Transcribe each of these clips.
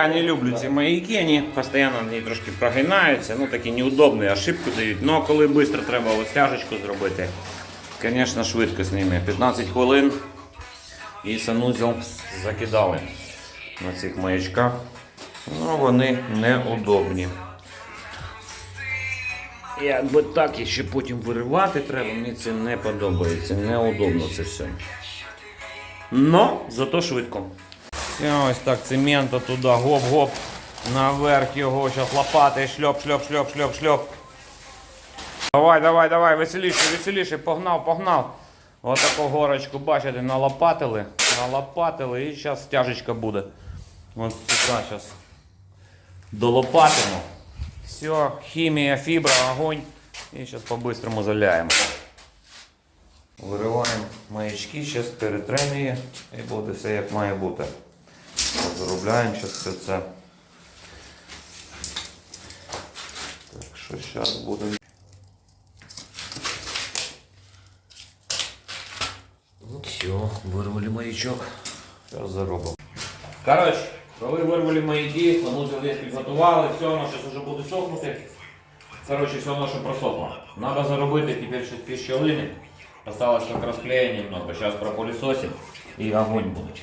Я не люблю ці маяки, вони постійно вони трошки прогинаються, ну такі неудобні, ошибку дають. Ну коли швидко треба от стяжечку зробити, звісно, швидко з ними. 15 хвилин і санузел закидали на цих маячках. Ну вони неудобні. Якби так і ще потім виривати треба, мені це не подобається, неудобно це все. Но зато швидко. Ось так цемента туди, гоп-гоп, наверх його, зараз лопати, шльоп, шльоп, шльоп, шльоп, шльоп. Давай, давай, давай, веселіше, веселіше, погнав, погнав. Отаку горочку, бачите, налопатили, налопатили і зараз стяжечка буде. Ось сюди зараз долопатимо. Все, хімія, фібра, огонь. І зараз по-бистрому заляємо. Вириваємо маячки, зараз перетремо і буде все як має бути. Заробляємо зараз все це. Так що зараз буде. Ну все, вирвали маячок. Зараз заробимо. Коротше, коли вирвали маяки, санузел десь підготували, все, воно зараз вже буде сохнути. Коротше, все воно, що просохло. Надо заробити тепер ще ці щелини. Осталось только расклея немного. Сейчас пропылесосим и огонь будет.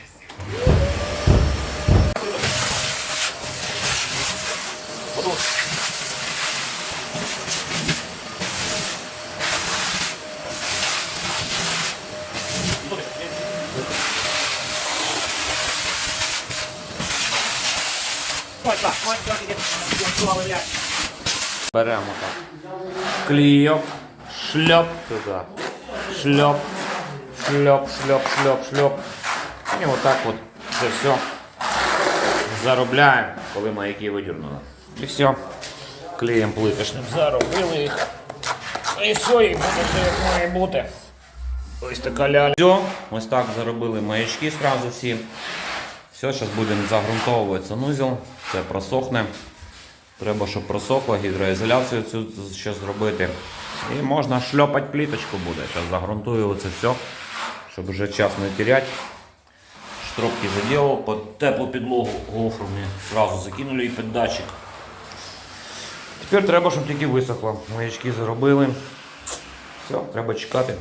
Беремо так. Клійок, шльоп сюди. Шльоп, шльоп, шльоп, шльоп, шльоп. І отак от це все заробляємо, коли маяки видірнули. І все. Клеєм плиточним заробили їх. І все, і буде все як має бути. Ось така ляля. Ось так заробили маячки зразу всі. Все, зараз будемо загрунтовувати санузел. Це просохне. Треба, щоб просохло, гідроізоляцію цю ще зробити. І можна шльопати пліточку буде. Зараз загрунтую оце все, щоб вже час не теряти. Штробки заділав, під теплу підлогу гофрами зразу закинули і під датчик. Тепер треба, щоб тільки висохло. Маячки заробили. Все, треба чекати.